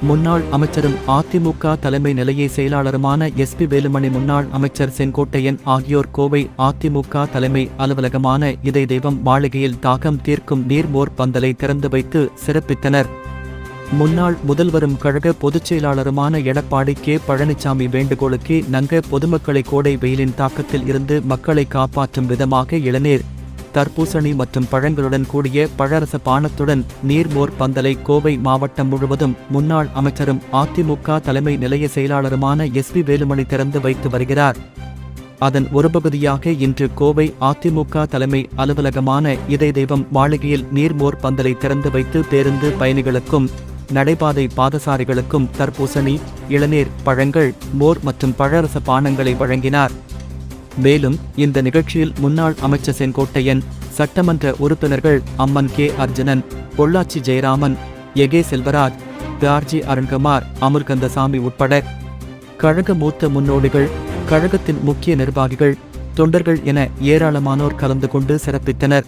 முன்னாள் அமைச்சரும் அதிமுக தலைமை நிலைய செயலாளருமான எஸ்பி வேலுமணி முன்னாள் அமைச்சர் செங்கோட்டையன் ஆகியோர் கோவை அதிமுக தலைமை அலுவலகமான இதய தெய்வம் மாளிகையில் தாகம் தீர்க்கும் நீர்மோர் பந்தலை திறந்து வைத்து சிறப்பித்தனர். முன்னாள் முதல்வரும் கழக பொதுச் செயலாளருமான எடப்பாடி கே. பழனிசாமி வேண்டுகோளுக்கு நங்க பொதுமக்களை கோடை வெயிலின் தாக்கத்தில் இருந்து மக்களை காப்பாற்றும் விதமாக இளநீர் தர்பூசணி மற்றும் பழங்களுடன் கூடிய பழரச பானத்துடன் நீர்மோர் பந்தலை கோவை மாவட்டம் முழுவதும் முன்னாள் அமைச்சரும் அதிமுக தலைமை நிலைய செயலாளருமான எஸ்பி வேலுமணி திறந்து வைத்து வருகிறார். அதன் ஒரு பகுதியாக இன்று கோவை அதிமுக தலைமை அலுவலகமான இதய தெய்வம் மாளிகையில் நீர்மோர் பந்தலை திறந்து வைத்து பேருந்து பயணிகளுக்கும் நடைபாதை பாதசாரிகளுக்கும் தர்பூசணி இளநீர் பழங்கள் மோர் மற்றும் பழரச பானங்களை வழங்கினார். மேலும் இந்த நிகழ்ச்சியில் முன்னாள் அமைச்சர் செங்கோட்டையன் சட்டமன்ற உறுப்பினர்கள் Amman K. Arjunan Pollachi Jayaraman A K Selvaraj தார்ஜி Arunkumar அமர்கந்தசாமி உட்பட கழக மூத்த முன்னோடிகள் கழகத்தின் முக்கிய நிர்வாகிகள் தொண்டர்கள் என ஏராளமானோர் கலந்து கொண்டு சிறப்பித்தனர்.